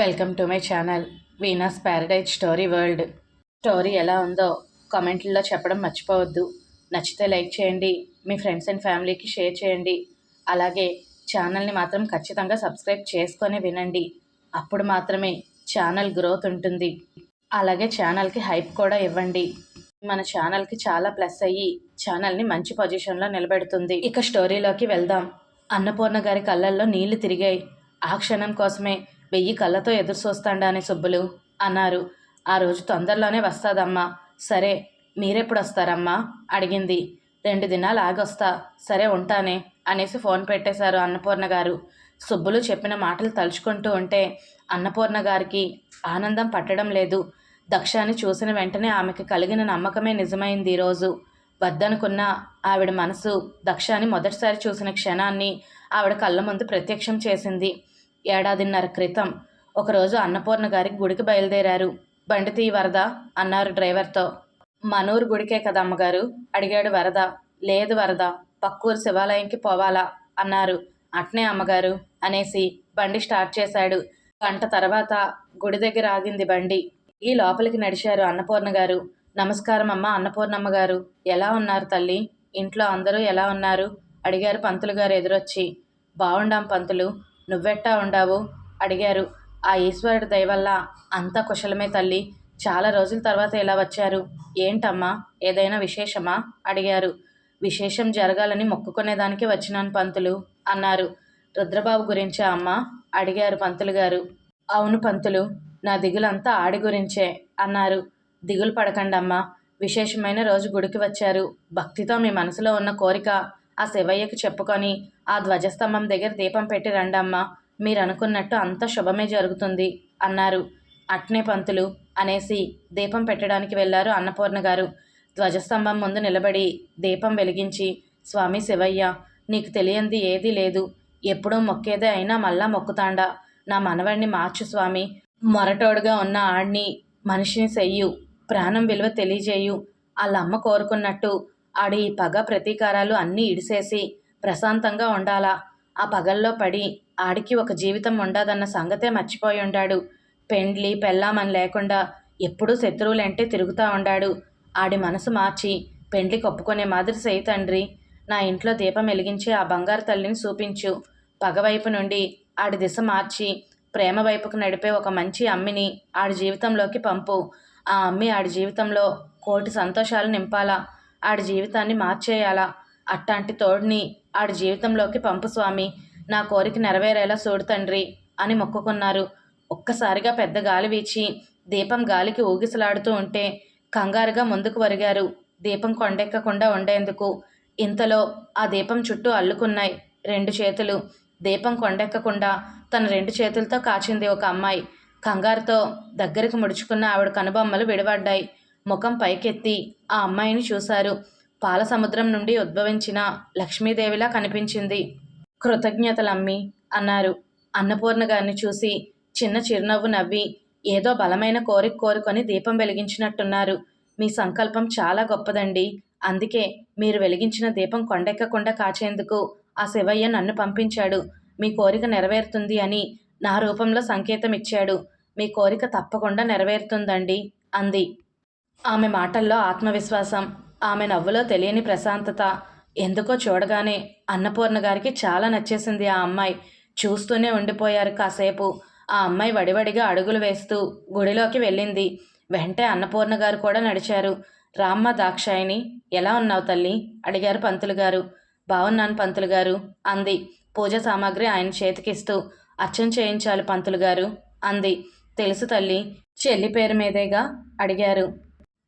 Welcome to my channel Veena's paradise story world story ఎలా ఉందో కామెంట్లో చెప్పడం మర్చిపోవద్దు. నచ్చితే లైక్ చేయండి మీ ఫ్రెండ్స్ అండ్ ఫ్యామిలీకి షేర్ చేయండి. అలాగే ఛానల్ని మాత్రం ఖచ్చితంగా సబ్స్క్రైబ్ చేసుకొని వినండి. అప్పుడు మాత్రమే ఛానల్ గ్రోత్ ఉంటుంది. అలాగే ఛానల్కి హైప్ కూడా ఇవ్వండి. మన ఛానల్కి చాలా ప్లస్ అయ్యి ఛానల్ని మంచి పొజిషన్లో నిలబెడుతుంది. ఇక స్టోరీలోకి వెళ్దాం. అన్నపూర్ణ గారి కళ్ళల్లో నీళ్ళు తిరిగాయి. ఆ క్షణం కోసమే వెయ్యి కళ్ళతో ఎదురు చూస్తాండానే సుబ్బులు అన్నారు. ఆ రోజు తొందరలోనే వస్తాదమ్మా. సరే మీరెప్పుడు వస్తారమ్మా అడిగింది. రెండు దినాలు ఆగొస్తా. సరే ఉంటానే అనేసి ఫోన్ పెట్టేశారు అన్నపూర్ణ గారు. సుబ్బులు చెప్పిన మాటలు తలుచుకుంటూ ఉంటే అన్నపూర్ణ గారికి ఆనందం పట్టడం లేదు. దక్షాన్ని చూసిన వెంటనే ఆమెకి కలిగిన నమ్మకమే నిజమైంది ఈరోజు వద్దనుకున్న ఆవిడ మనసు దక్షాని మొదటిసారి చూసిన క్షణాన్ని ఆవిడ కళ్ళ ముందు ప్రత్యక్షం చేసింది. ఏడాదిన్నర క్రితం ఒకరోజు అన్నపూర్ణ గారి గుడికి బయలుదేరారు. బండి తీ వరద? అన్నారు డ్రైవర్తో. మనూరు గుడికే కదా అమ్మగారు? అడిగాడు వరద. లేదు వరద. పక్కూరు శివాలయంకి పోవాలా? అన్నారు. అట్నే అమ్మగారు అనేసి బండి స్టార్ట్ చేశాడు. గంట తర్వాత గుడి దగ్గర ఆగింది బండి. ఈ లోపలికి నడిచారు అన్నపూర్ణ గారు. నమస్కారం అమ్మ అన్నపూర్ణమ్మ గారు. ఎలా ఉన్నారు తల్లి? ఇంట్లో అందరూ ఎలా ఉన్నారు? అడిగారు పంతులు గారు ఎదురొచ్చి. బాగుండాం పంతులు. నువ్వెట్టా ఉండావు? అడిగారు. ఆ ఈశ్వరుడి దయవల్ల అంతా కుశలమే తల్లి. చాలా రోజుల తర్వాత ఇలా వచ్చారు. ఏంటమ్మా? ఏదైనా విశేషమా? అడిగారు. విశేషం జరగాలని మొక్కుకునేదానికి వచ్చినాను పంతులు అన్నారు. రుద్రబాబు గురించే అమ్మ? అడిగారు పంతులు గారు. అవును పంతులు నా దిగులంతా ఆడి గురించే అన్నారు. దిగులు పడకండమ్మా. విశేషమైన రోజు గుడికి వచ్చారు. భక్తితో మీ మనసులో ఉన్న కోరిక ఆ శివయ్యకి చెప్పుకొని ఆ ధ్వజస్తంభం దగ్గర దీపం పెట్టి రండమ్మా మీరు అనుకున్నట్టు అంత శుభమే జరుగుతుంది అన్నారు. అట్నే పంతులు అనేసి దీపం పెట్టడానికి వెళ్ళారు అన్నపూర్ణ గారు. ధ్వజస్తంభం ముందు నిలబడి దీపం వెలిగించి స్వామి శివయ్య నీకు తెలియంది ఏదీ లేదు. ఎప్పుడూ మొక్కేదే అయినా మళ్ళా మొక్కుతాండా. నా మనవడిని మార్చు స్వామి. మొరటోడుగా ఉన్న ఆడిని మనిషిని చెయ్యు ప్రాణం విలువ తెలియజేయు. వాళ్ళ అమ్మ కోరుకున్నట్టు ఆడి ఈ పగ ప్రతీకారాలు అన్నీ ఇడిసేసి ప్రశాంతంగా ఉండాలా? ఆ పగల్లో పడి ఆడికి ఒక జీవితం ఉండదన్న సంగతే మర్చిపోయి ఉండాడు. పెండ్లి పెళ్ళామని లేకుండా ఎప్పుడూ శత్రువులంటే తిరుగుతూ ఉండాడు. ఆడి మనసు మార్చి పెండ్లి కొప్పుకునే మాదిరి చేయి తండ్రి నా ఇంట్లో దీపం వెలిగించి ఆ బంగారు తల్లిని చూపించు. పగవైపు నుండి ఆడి దిశ మార్చి ప్రేమ వైపుకు నడిపే ఒక మంచి అమ్మిని ఆడి జీవితంలోకి పంపు. ఆ అమ్మి ఆడి జీవితంలో కోటి సంతోషాలు నింపాలా? ఆడి జీవితాన్ని మార్చేయాలా? అట్టాంటి తోడిని ఆడి జీవితంలోకి పంపు స్వామి. నా కోరిక నెరవేరేలా చూడు తండ్రి అని మొక్కుకున్నారు. ఒక్కసారిగా పెద్ద గాలి వీచి దీపం గాలికి ఊగిసలాడుతూ ఉంటే కంగారుగా ముందుకు వరిగారు దీపం కొండెక్కకుండా ఉండేందుకు ఇంతలో ఆ దీపం చుట్టూ అల్లుకున్నాయి రెండు చేతులు. దీపం కొండెక్కకుండా తన రెండు చేతులతో కాచింది ఒక అమ్మాయి. కంగారుతో దగ్గరికి ముడుచుకున్న ఆవిడ కనుబొమ్మలు విడిపడ్డాయి. ముఖం పైకెత్తి ఆ అమ్మాయిని చూశారు. పాల సముద్రం నుండి ఉద్భవించిన లక్ష్మీదేవిలా కనిపించింది. కృతజ్ఞతలమ్మి అన్నారు. అన్నపూర్ణ గారిని చూసి చిన్న చిరునవ్వు నవ్వి ఏదో బలమైన కోరిక కోరుకొని దీపం వెలిగించినట్టున్నారు. మీ సంకల్పం చాలా గొప్పదండి. అందుకే మీరు వెలిగించిన దీపం కొండెక్కకుండా కాచేందుకు ఆ శివయ్య నన్ను పంపించాడు. మీ కోరిక నెరవేరుతుంది అని నా రూపంలో సంకేతం ఇచ్చాడు మీ కోరిక తప్పకుండా నెరవేరుతుందండి అంది. ఆమె మాటల్లో ఆత్మవిశ్వాసం ఆమె నవ్వులో తెలియని ప్రశాంతత ఎందుకో చూడగానే అన్నపూర్ణ గారికి చాలా నచ్చేసింది ఆ అమ్మాయి. చూస్తూనే ఉండిపోయారు కాసేపు. ఆ అమ్మాయి వడివడిగా అడుగులు వేస్తూ గుడిలోకి వెళ్ళింది. వెంటే అన్నపూర్ణ గారు కూడా నడిచారు. రామ్మ దాక్షాయిని ఎలా ఉన్నావు తల్లి? అడిగారు పంతులు గారు. బాగున్నాను పంతులు గారు అంది. పూజ సామాగ్రి ఆయన చేతికిస్తూ. అర్చన చేయించాలి పంతులు గారు అంది. తెలుసు తల్లి చెల్లి పేరు మీదేగా? అడిగారు.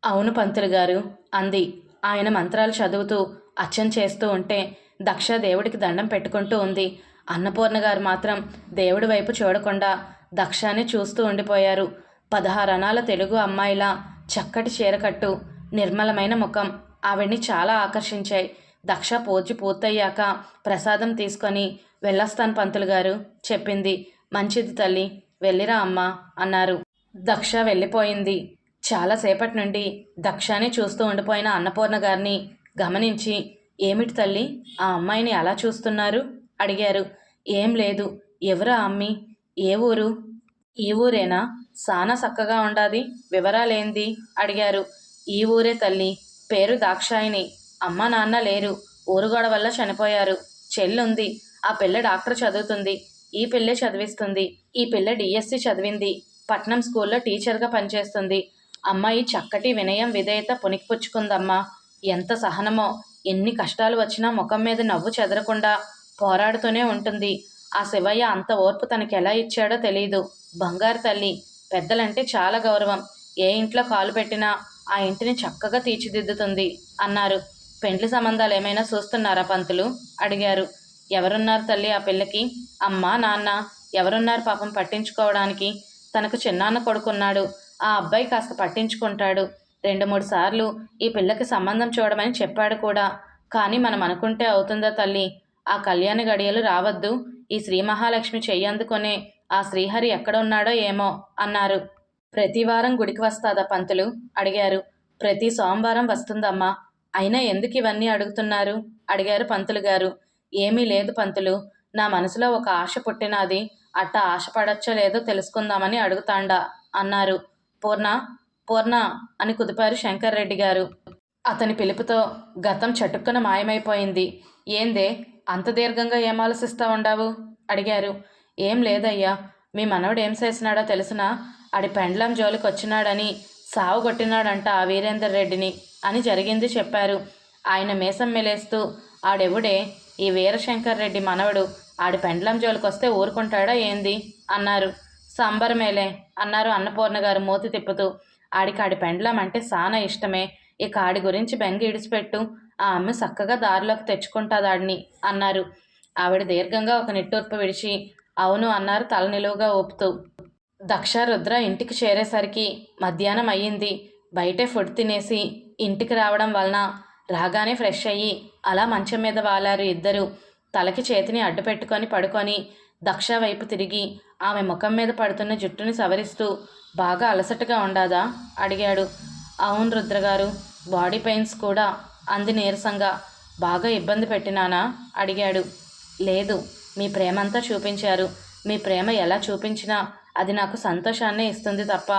అవును పంతులు గారు అంది. ఆయన మంత్రాలు చదువుతూ అచ్చం చేస్తూ ఉంటే దక్ష దేవుడికి దండం పెట్టుకుంటూ ఉంది. అన్నపూర్ణ గారు మాత్రం దేవుడి వైపు చూడకుండా దక్షాన్ని చూస్తూ ఉండిపోయారు. పదహారు అనాల తెలుగు అమ్మాయిలా చక్కటి చీరకట్టు నిర్మలమైన ముఖం ఆవిడ్ని చాలా ఆకర్షించాయి. దక్ష పూజ పూర్తయ్యాక ప్రసాదం తీసుకొని వెళ్ళొస్తాను పంతులు గారు చెప్పింది. మంచిది తల్లి వెళ్ళిరా అమ్మా అన్నారు. దక్ష వెళ్ళిపోయింది. చాలాసేపటి నుండి దక్షాని చూస్తూ ఉండిపోయిన అన్నపూర్ణ గారిని గమనించి ఏమిటి తల్లి ఆ అమ్మాయిని అలా చూస్తున్నారు? అడిగారు. ఏం లేదు. ఎవరా అమ్మి? ఏ ఊరు? ఈ ఊరేనా? సానా చక్కగా ఉండాది. వివరాలేంది? అడిగారు. ఈ ఊరే తల్లి. పేరు దాక్షాయిని అమ్మ నాన్న లేరు. ఊరుగోడ వల్ల చనిపోయారు. చెల్లుంది. ఆ పిల్ల డాక్టర్ చదువుతుంది. ఈ పిల్లే చదివిస్తుంది. ఈ పిల్ల డిఎస్సి చదివింది. పట్నం స్కూల్లో టీచర్గా పనిచేస్తుంది. అమ్మాయి చక్కటి వినయం విధేయత పుణికిపుచ్చుకుందమ్మా. ఎంత సహనమో ఎన్ని కష్టాలు వచ్చినా ముఖం మీద నవ్వు చెదరకుండా పోరాడుతూనే ఉంటుంది. ఆ శివయ్య అంత ఓర్పు తనకి ఎలా ఇచ్చాడో తెలియదు బంగారు తల్లి పెద్దలంటే చాలా గౌరవం. ఏ ఇంట్లో కాలు పెట్టినా ఆ ఇంటిని చక్కగా తీర్చిదిద్దుతుంది అన్నారు. పెండ్లి సంబంధాలు ఏమైనా చూస్తున్నారా పంతులు? అడిగారు. ఎవరున్నారు తల్లి ఆ పిల్లకి? అమ్మ నాన్న ఎవరున్నారు పాపం పట్టించుకోవడానికి? తనకు చిన్నాన్న కొడుకున్నాడు. ఆ అబ్బాయి కాస్త పట్టించుకుంటాడు. రెండు మూడు సార్లు ఈ పిల్లకి సంబంధం చూడమని చెప్పాడు కూడా. కానీ మనం అనుకుంటే అవుతుందా తల్లి? ఆ కళ్యాణ గడియలు రావద్దు. ఈ శ్రీ మహాలక్ష్మి చెయ్యందుకొనే ఆ శ్రీహరి ఎక్కడ ఉన్నాడో ఏమో అన్నారు. ప్రతి వారం గుడికి వస్తాదా పంతులు? అడిగారు. ప్రతి సోమవారం వస్తుందమ్మా. అయినా ఎందుకు ఇవన్నీ అడుగుతున్నారు? అడిగారు పంతులు గారు. ఏమీ లేదు పంతులు. నా మనసులో ఒక ఆశ పుట్టినది. అట్ట ఆశపడచ్చో లేదో తెలుసుకుందామని అడుగుతాండా అన్నారు. పూర్ణ పూర్ణ అని కుదిపారు శంకర్ రెడ్డి గారు. అతని పిలుపుతో గతం చటుక్కున మాయమైపోయింది. ఏందే అంత దీర్ఘంగా ఏం ఆలోచిస్తా ఉండావు? అడిగారు. ఏం లేదయ్యా మీ మనవడు ఏం చేసినాడో తెలిసినా? ఆడి పెండ్లం జోలికి వచ్చినాడని సావు కొట్టినాడంట ఆ వీరేందర్ రెడ్డిని అని జరిగింది చెప్పారు. ఆయన మీసం మెలేస్తూ ఆడెవుడే ఈ వీరశంకర్ రెడ్డి మనవడు ఆడి పెండ్లం జోలికి వస్తే ఊరుకుంటాడా ఏంది? అన్నారు. సంబరమేలే అన్నారు అన్నపూర్ణ గారు మూతి తిప్పుతూ. ఆడికాడి ఆడి పెండ్లం అంటే సానా ఇష్టమే. ఇక ఆడి గురించి బెంగ ఇడిచిపెట్టు. ఆ అమ్మ చక్కగా దారిలోకి తెచ్చుకుంటాదాడిని అన్నారు. ఆవిడ దీర్ఘంగా ఒక నిట్టూర్పు విడిచి అవును అన్నారు తల నిలువుగా ఊపుతూ. దక్ష రుద్ర ఇంటికి చేరేసరికి మధ్యాహ్నం అయ్యింది. బయటే ఫుడ్ తినేసి ఇంటికి రావడం వలన రాగానే ఫ్రెష్ అయ్యి అలా మంచం మీద వాలారు ఇద్దరు. తలకి చేతిని అడ్డు పెట్టుకొని పడుకొని దక్ష వైపు తిరిగి ఆమె ముఖం మీద పడుతున్న జుట్టుని సవరిస్తూ బాగా అలసటగా ఉండాదా? అడిగాడు. అవును రుద్రగారు బాడీ పెయిన్స్ కూడా అంది నీరసంగా. బాగా ఇబ్బంది పెట్టినానా? అడిగాడు. లేదు మీ ప్రేమంతా చూపించారు. మీ ప్రేమ ఎలా చూపించినా అది నాకు సంతోషాన్నే ఇస్తుంది తప్ప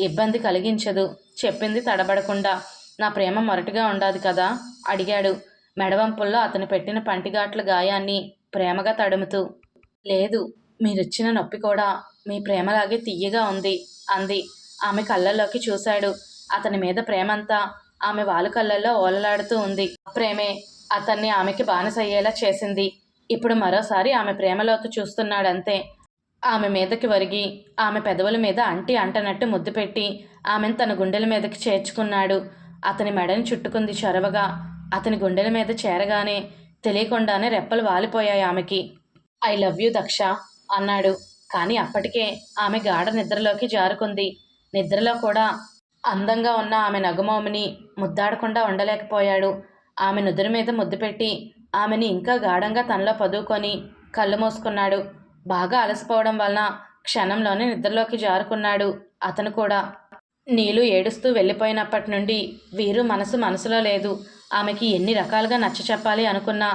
ఇబ్బంది కలిగించదు చెప్పింది తడబడకుండా. నా ప్రేమ మొరటుగా ఉండాది కదా? అడిగాడు మెడవంపుల్లో అతను పెట్టిన పంటిగాట్ల గాయాన్ని ప్రేమగా తడుముతూ. లేదు మీరిచ్చిన నొప్పి కూడా మీ ప్రేమలాగే తీయగా ఉంది అంది. ఆమె కళ్ళల్లోకి చూశాడు. అతని మీద ప్రేమంతా ఆమె వాలు కళ్ళల్లో ఓలలాడుతూ ఉంది. ప్రేమే అతన్ని ఆమెకి బానిసయ్యేలా చేసింది. ఇప్పుడు మరోసారి ఆమె ప్రేమలోకి చూస్తున్నాడంతే. ఆమె మీదకి వరిగి ఆమె పెదవుల మీద అంటి అంటనట్టు ముద్దు పెట్టి ఆమెను తన గుండెల మీదకి చేర్చుకున్నాడు. అతని మెడని చుట్టుకుంది చొరవగా అతని గుండెల మీద చేరగానే తెలియకుండానే రెప్పలు వాలిపోయాయి ఆమెకి. I love you Daksha. అన్నాడు. కానీ అప్పటికే ఆమె గాఢ నిద్రలోకి జారుకుంది. నిద్రలో కూడా అందంగా ఉన్న ఆమె నగుమోమిని ముద్దాడకుండా ఉండలేకపోయాడు. ఆమె నుదురు మీద ముద్దు పెట్టి ఆమెని ఇంకా గాఢంగా తనలో పదువుకొని కళ్ళు మూసుకున్నాడు. బాగా అలసిపోవడం వలన క్షణంలోనే నిద్రలోకి జారుకున్నాడు. అతను కూడా నీలు ఏడుస్తూ వెళ్ళిపోయినప్పటి నుండి వీరు మనసు మనసులో లేదు. ఆమెకి ఎన్ని రకాలుగా నచ్చ చెప్పాలి అనుకున్నా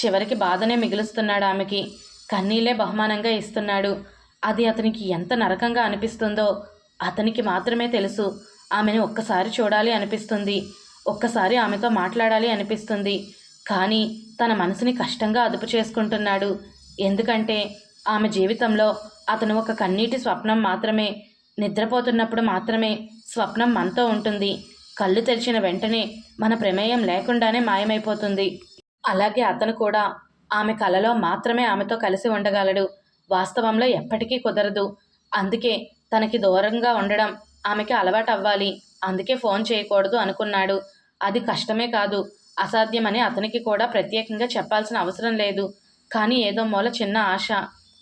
చివరికి బాధనే మిగులుస్తున్నాడు ఆమెకి. కన్నీలే బహుమానంగా ఇస్తున్నాడు. అది అతనికి ఎంత నరకంగా అనిపిస్తుందో అతనికి మాత్రమే తెలుసు. ఆమెను ఒక్కసారి చూడాలి అనిపిస్తుంది. ఒక్కసారి ఆమెతో మాట్లాడాలి అనిపిస్తుంది. కానీ తన మనసుని కష్టంగా అదుపు చేసుకుంటున్నాడు. ఎందుకంటే ఆమె జీవితంలో అతను ఒక కన్నీటి స్వప్నం మాత్రమే నిద్రపోతున్నప్పుడు మాత్రమే స్వప్నం మనతో ఉంటుంది. కళ్ళు తెరిచిన వెంటనే మన ప్రమేయం లేకుండానే మాయమైపోతుంది. అలాగే అతను కూడా ఆమె కలలో మాత్రమే ఆమెతో కలిసి ఉండగలడు. వాస్తవంలో ఎప్పటికీ కుదరదు. అందుకే తనకి దూరంగా ఉండడం ఆమెకి అలవాటు అవ్వాలి అందుకే ఫోన్ చేయకూడదు అనుకున్నాడు. అది కష్టమే కాదు. అసాధ్యమని అతనికి కూడా ప్రత్యేకంగా చెప్పాల్సిన అవసరం లేదు. కానీ ఏదో మూల చిన్న ఆశ.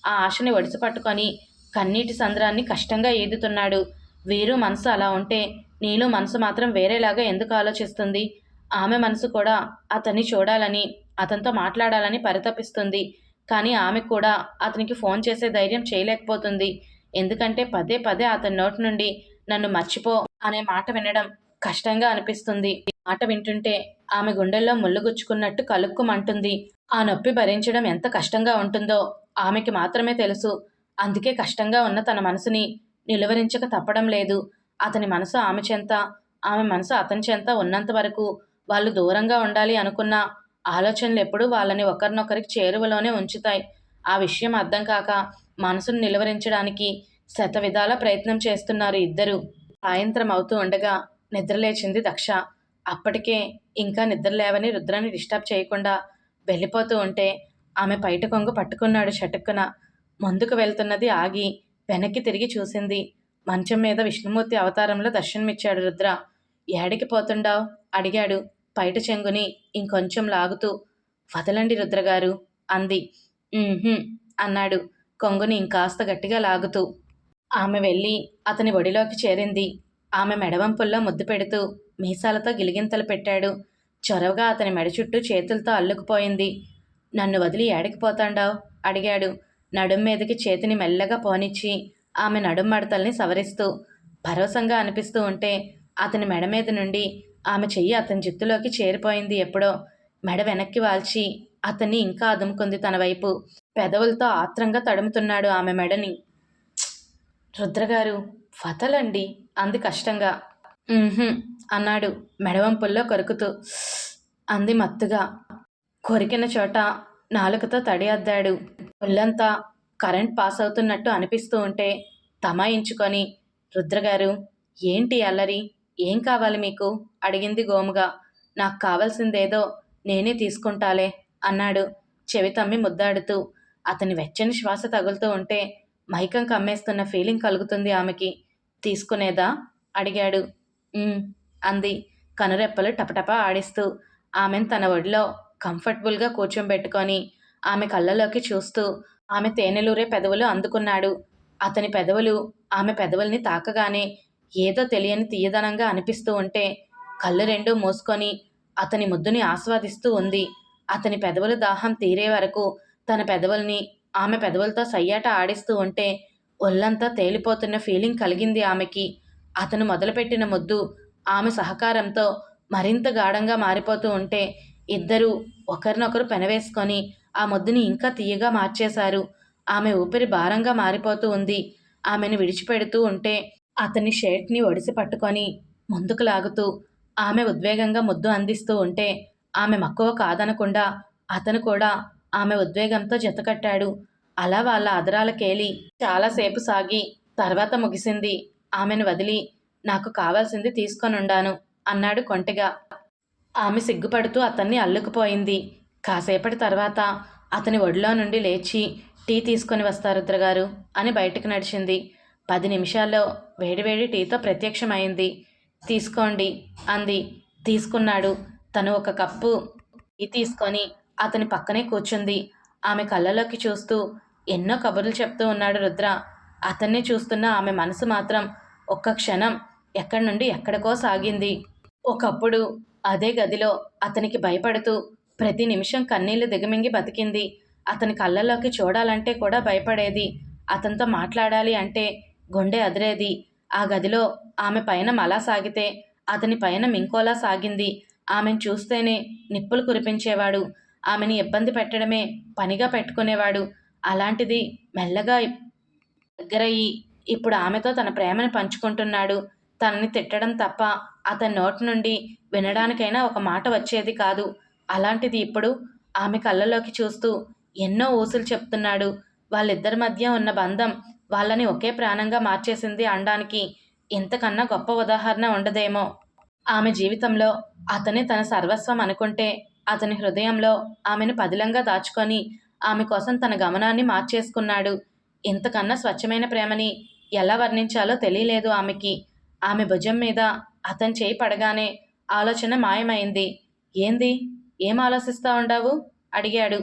ఆ ఆశని ఒడిసి పట్టుకొని కన్నీటి సంద్రాన్ని కష్టంగా ఈదుతున్నాడు. వీరు మనసు అలా ఉంటే నీలు మనసు మాత్రం వేరేలాగా ఎందుకు ఆలోచిస్తుంది? ఆమె మనసు కూడా అతన్ని చూడాలని అతనితో మాట్లాడాలని పరితపిస్తుంది. కానీ ఆమె కూడా అతనికి ఫోన్ చేసే ధైర్యం చేయలేకపోతుంది. ఎందుకంటే పదే పదే అతని నోటి నుండి నన్ను మర్చిపో అనే మాట వినడం కష్టంగా అనిపిస్తుంది. మాట వింటుంటే ఆమె గుండెల్లో ముళ్ళుగుచ్చుకున్నట్టు కలుక్కుమంటుంది. ఆ నొప్పి భరించడం ఎంత కష్టంగా ఉంటుందో ఆమెకి మాత్రమే తెలుసు. అందుకే కష్టంగా ఉన్న తన మనసుని నిలువరించక తప్పడం లేదు. అతని మనసు ఆమె చెంత ఆమె మనసు అతని చెంత ఉన్నంత వరకు వాళ్ళు దూరంగా ఉండాలి అనుకున్న ఆలోచనలు ఎప్పుడూ వాళ్ళని ఒకరినొకరికి చేరువలోనే ఉంచుతాయి. ఆ విషయం అర్థం కాక మనసును నిలువరించడానికి శత విధాల ప్రయత్నం చేస్తున్నారు ఇద్దరు. సాయంత్రం అవుతూ ఉండగా నిద్రలేచింది దక్ష. అప్పటికే ఇంకా నిద్రలేవని రుద్రాన్ని డిస్టర్బ్ చేయకుండా వెళ్ళిపోతూ ఉంటే ఆమె పైట కొంగు పట్టుకున్నాడు చటుక్కున ముందుకు వెళ్తున్నది ఆగి వెనక్కి తిరిగి చూసింది. మంచం మీద విష్ణుమూర్తి అవతారంలో దర్శనమిచ్చాడు రుద్ర. ఏడికి పోతుండావు? అడిగాడు. పైట చెంగుని ఇంకొంచెం లాగుతూ వదలండి రుద్రగారు అంది. అన్నాడు కొంగుని ఇంకాస్త గట్టిగా లాగుతూ. ఆమె వెళ్ళి అతని ఒడిలోకి చేరింది. ఆమె మెడవంపుల్లో ముద్దు పెడుతూ మీసాలతో గిలిగింతలు పెట్టాడు. చొరవగా అతని మెడ చుట్టూ చేతులతో అల్లుకుపోయింది. నన్ను వదిలి ఏడకిపోతాండావు అడిగాడు. నడుం మీదకి చేతిని మెల్లగా పోనిచ్చి ఆమె నడుం మడతల్ని సవరిస్తూ భరోసంగా అనిపిస్తూ ఉంటే అతని మెడ మీద నుండి ఆమె చెయ్యి అతని జుత్తులోకి చేరిపోయింది ఎప్పుడో. మెడ వెనక్కి వాల్చి అతన్ని ఇంకా అదుముకుంది తన వైపు. పెదవులతో ఆత్రంగా తడుముతున్నాడు ఆమె మెడని. రుద్రగారు వదలండి అంది కష్టంగా. అన్నాడు మెడవంపుల్లో కొరుకుతూ. అంది మత్తుగా. కొరికిన చోట నాలుకతో తడి అద్దాడు. ఒళ్ళంతా కరెంట్ పాస్ అవుతున్నట్టు అనిపిస్తూ ఉంటే తమాయించుకొని రుద్రగారు ఏంటి అల్లరి? ఏం కావాలి మీకు? అడిగింది గోముగా. నాకు కావాల్సిందేదో నేనే తీసుకుంటాలే అన్నాడు చెవి తమ్మి ముద్దాడుతూ. అతని వెచ్చని శ్వాస తగులుతూ ఉంటే మైకం కమ్మేస్తున్న ఫీలింగ్ కలుగుతుంది ఆమెకి. తీసుకునేదా? అడిగాడు. అంది కనురెప్పలు టపటపా ఆడిస్తూ. ఆమెను తన ఒడిలో కంఫర్టబుల్గా కూర్చోబెట్టుకొని ఆమె కళ్ళలోకి చూస్తూ ఆమె తేనెలూరే పెదవులు అందుకున్నాడు. అతని పెదవులు ఆమె పెదవుల్ని తాకగానే ఏదో తెలియని తీయదనంగా అనిపిస్తూ ఉంటే కళ్ళు రెండూ మూసుకొని అతని ముద్దుని ఆస్వాదిస్తూ ఉంది. అతని పెదవుల దాహం తీరే వరకు తన పెదవుల్ని ఆమె పెదవులతో సయ్యాట ఆడిస్తూ ఉంటే ఒళ్ళంతా తేలిపోతున్న ఫీలింగ్ కలిగింది ఆమెకి. అతను మొదలుపెట్టిన ముద్దు ఆమె సహకారంతో మరింత గాఢంగా మారిపోతూ ఉంటే ఇద్దరూ ఒకరినొకరు పెనవేసుకొని ఆ ముద్దుని ఇంకా తీయగా మార్చేశారు. ఆమె ఊపిరి భారంగా మారిపోతూ ఉంది. ఆమెను విడిచిపెడుతూ ఉంటే అతని షర్ట్ని ఒడిసి పట్టుకొని ముందుకు లాగుతూ ఆమె ఉద్వేగంగా ముద్దు అందిస్తూ ఉంటే ఆమె మక్కువ కాదనకుండా అతను కూడా ఆమె ఉద్వేగంతో జతకట్టాడు అలా వాళ్ళ అదరాలకేలి చాలాసేపు సాగి తర్వాత ముగిసింది. ఆమెను వదిలి నాకు కావాల్సింది తీసుకొనుండాను అన్నాడు కొంటగా. ఆమె సిగ్గుపడుతూ అతన్ని అల్లుకుపోయింది. కాసేపటి తర్వాత అతని ఒడిలో నుండి లేచి టీ తీసుకొని వస్తారు గారు అని బయటకు నడిచింది. పది నిమిషాల్లో వేడివేడి టీతో ప్రత్యక్షమైంది. తీసుకోండి అంది. తీసుకున్నాడు. తను ఒక కప్పు టీ తీసుకొని అతని పక్కనే కూర్చుంది. ఆమె కళ్ళలోకి చూస్తూ ఎన్నో కబుర్లు చెప్తూ ఉన్నాడు రుద్ర. అతన్ని చూస్తున్న ఆమె మనసు మాత్రం ఒక్క క్షణం ఎక్కడి నుండి ఎక్కడికో సాగింది. ఒకప్పుడు అదే గదిలో అతనికి భయపడుతూ ప్రతి నిమిషం కన్నీళ్ళు దిగమింగి బతికింది. అతని కళ్ళల్లోకి చూడాలంటే కూడా భయపడేది. అతనితో మాట్లాడాలి అంటే గుండె అదిరేది. ఆ గదిలో ఆమె పైన మలా సాగితే అతని పైన మింకోలా సాగింది. ఆమెను చూస్తేనే నిప్పులు కురిపించేవాడు. ఆమెని ఇబ్బంది పెట్టడమే పనిగా పెట్టుకునేవాడు. అలాంటిది మెల్లగా దగ్గరయ్యి ఇప్పుడు ఆమెతో తన ప్రేమను పంచుకుంటున్నాడు. తనని తిట్టడం తప్ప అతని నోటి నుండి వినడానికైనా ఒక మాట వచ్చేది కాదు. అలాంటిది ఇప్పుడు ఆమె కళ్ళలోకి చూస్తూ ఎన్నో ఊసులు చెప్తున్నాడు. వాళ్ళిద్దరి మధ్య ఉన్న బంధం వాళ్ళని ఒకే ప్రాణంగా మార్చేసింది అనడానికి ఇంతకన్నా గొప్ప ఉదాహరణ ఉండదేమో. ఆమె జీవితంలో అతనే తన సర్వస్వం అనుకుంటే అతని హృదయంలో ఆమెను పదిలంగా దాచుకొని ఆమె కోసం తన గమనాన్ని మార్చేసుకున్నాడు. ఇంతకన్నా స్వచ్ఛమైన ప్రేమని ఎలా వర్ణించాలో తెలియలేదు ఆమెకి. ఆమె భుజం మీద అతని చేయి పడగానే ఆలోచన మాయమైంది. ఏంది? ఏం ఆలోచిస్తా ఉండావు? అడిగాడు.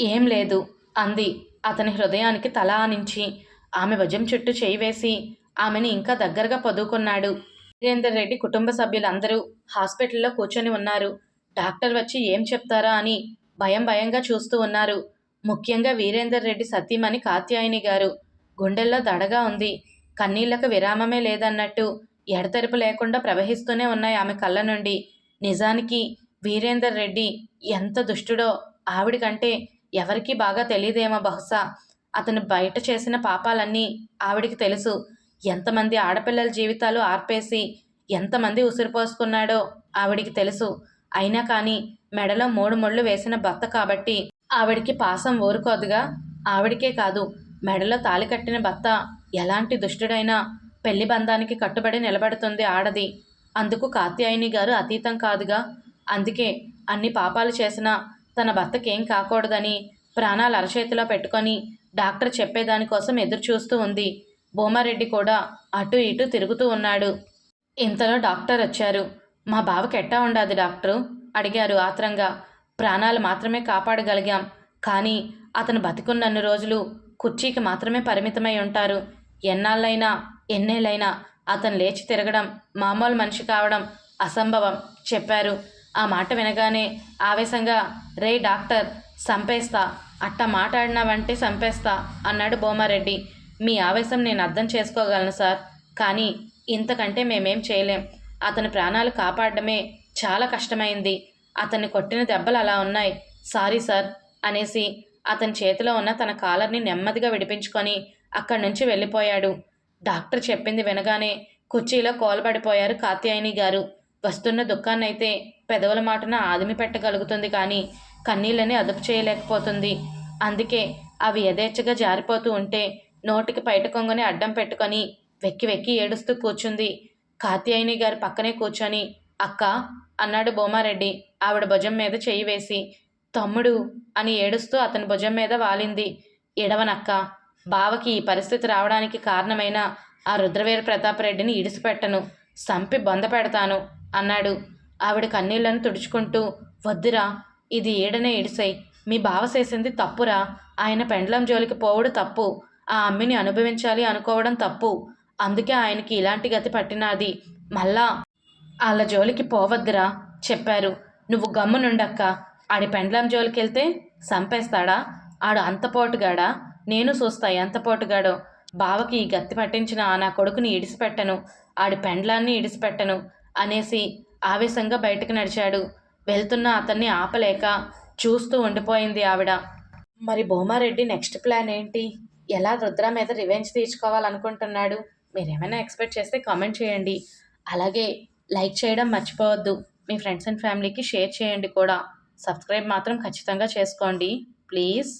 ఏం లేదు అంది అతని హృదయానికి తల ఆనించి. ఆమె భుజం చుట్టూ చేయి వేసి ఆమెని ఇంకా దగ్గరగా పొదువుకున్నాడు వీరేందర్ రెడ్డి కుటుంబ సభ్యులందరూ హాస్పిటల్లో కూర్చొని ఉన్నారు. డాక్టర్ వచ్చి ఏం చెప్తారా అని భయం భయంగా చూస్తూ ఉన్నారు. ముఖ్యంగా వీరేందర్ రెడ్డి సతీమణి కాత్యాయని గారు. గుండెల్లో దడగా ఉంది. కన్నీళ్ళకు విరామమే లేదన్నట్టు ఎడతెరపు లేకుండా ప్రవహిస్తూనే ఉన్నాయి ఆమె కళ్ళ నుండి. నిజానికి వీరేందర్ రెడ్డి ఎంత దుష్టుడో ఆవిడికంటే ఎవరికీ బాగా తెలియదేమో బహుశా. అతను బయట చేసిన పాపాలన్నీ ఆవిడికి తెలుసు. ఎంతమంది ఆడపిల్లల జీవితాలు ఆర్పేసి ఎంతమంది ఉసిరిపోసుకున్నాడో ఆవిడికి తెలుసు. అయినా కానీ మెడలో మూడు ముళ్ళు వేసిన భర్త కాబట్టి ఆవిడికి పాసం ఊరుకోదుగా. ఆవిడికే కాదు మెడలో తాలి కట్టిన భర్త ఎలాంటి దుష్టుడైనా పెళ్ళి బంధానికి కట్టుబడి నిలబడుతుంది ఆడది. అందుకు కాత్యాయని గారు అతీతం కాదుగా. అందుకే అన్ని పాపాలు చేసినా తన భర్తకేం కాకూడదని ప్రాణాలు అరచేతిలో పెట్టుకొని డాక్టర్ చెప్పేదానికోసం ఎదురు చూస్తూ ఉంది. భూమారెడ్డి కూడా అటు ఇటు తిరుగుతూ ఉన్నాడు. ఇంతలో డాక్టర్ వచ్చారు. మా బావకి ఎట్టా ఉండాది డాక్టరు? అడిగారు ఆత్రంగా. ప్రాణాలు మాత్రమే కాపాడగలిగాం. కానీ అతను బతికున్నన్ని రోజులు కుర్చీకి మాత్రమే పరిమితమై ఉంటారు. ఎన్నాళ్ళైనా ఎన్నేళ్ళైనా అతను లేచి తిరగడం మామూలు మనిషి కావడం అసంభవం చెప్పారు. ఆ మాట వినగానే ఆవేశంగా రే డాక్టర్ సంపేస్తా. అట్ట మాట్లాడినావంటే సంపేస్తా అన్నాడు భూమారెడ్డి మీ ఆవేశం నేను అర్థం చేసుకోగలను సార్. కానీ ఇంతకంటే మేమేం చేయలేం. అతని ప్రాణాలు కాపాడడమే చాలా కష్టమైంది. అతన్ని కొట్టిన దెబ్బలు అలా ఉన్నాయి. సారీ సార్ అనేసి అతని చేతిలో ఉన్న తన కాలర్ని నెమ్మదిగా విడిపించుకొని అక్కడి నుంచి వెళ్ళిపోయాడు. డాక్టర్ చెప్పింది వినగానే కుర్చీలో కోలబడిపోయారు కాత్యాయని గారు. వస్తున్న దుఃఖాన్నైతే పెదవుల మాటన ఆదిమి పెట్టగలుగుతుంది కానీ కన్నీళ్ళని అదుపు చేయలేకపోతుంది. అందుకే అవి యథేచ్ఛగా జారిపోతూ ఉంటే నోటికి బయట కొంగని అడ్డం పెట్టుకొని వెక్కి వెక్కి ఏడుస్తూ కూర్చుంది. కాత్యాయని గారి పక్కనే కూర్చొని అక్క అన్నాడు బోమారెడ్డి ఆవిడ భుజం మీద చెయ్యి వేసి తమ్ముడు అని ఏడుస్తూ అతని భుజం మీద వాలింది. ఎడవనక్క బావకి ఈ పరిస్థితి రావడానికి కారణమైన ఆ రుద్రవీర ప్రతాప్ రెడ్డిని ఇడిసిపెట్టను సంపి బొంద పెడతాను అన్నాడు. ఆవిడ కన్నీళ్ళను తుడుచుకుంటూ వద్దురా ఇది ఏడనే ఇడిసై మీ బావ చేసింది తప్పురా. ఆయన పెండ్లం జోలికి పోవుడు తప్పు. ఆ అమ్మిని అనుభవించాలి అనుకోవడం తప్పు. అందుకే ఆయనకి ఇలాంటి గతి పట్టినాది. మళ్ళా వాళ్ళ జోలికి పోవద్దురా చెప్పారు. నువ్వు గమ్మునుండక్క ఆడి పెండ్లం జోలికి వెళ్తే సంపేస్తాడా? ఆడు అంతపోటుగాడా నేను చూస్తా ఎంతపోటుగాడో బావకి ఈ గత్తి పట్టించిన ఆ నా కొడుకుని ఇడిసిపెట్టను. ఆడి పెండ్లాన్ని ఇడిసిపెట్టను అనేసి ఆవేశంగా బయటకు నడిచాడు. వెళ్తున్న అతన్ని ఆపలేక చూస్తూ ఉండిపోయింది ఆవిడ. మరి భూమారెడ్డి నెక్స్ట్ ప్లాన్ ఏంటి? ఎలా రుద్ర మీద రివెంజ్ తీర్చుకోవాలనుకుంటున్నాడు మీరేమైనా ఎక్స్పెక్ట్ చేస్తే కామెంట్ చేయండి. అలాగే లైక్ చేయడం మర్చిపోవద్దు. మీ ఫ్రెండ్స్ అండ్ ఫ్యామిలీకి షేర్ చేయండి కూడా. సబ్స్క్రైబ్ మాత్రం ఖచ్చితంగా చేసుకోండి. ప్లీజ్.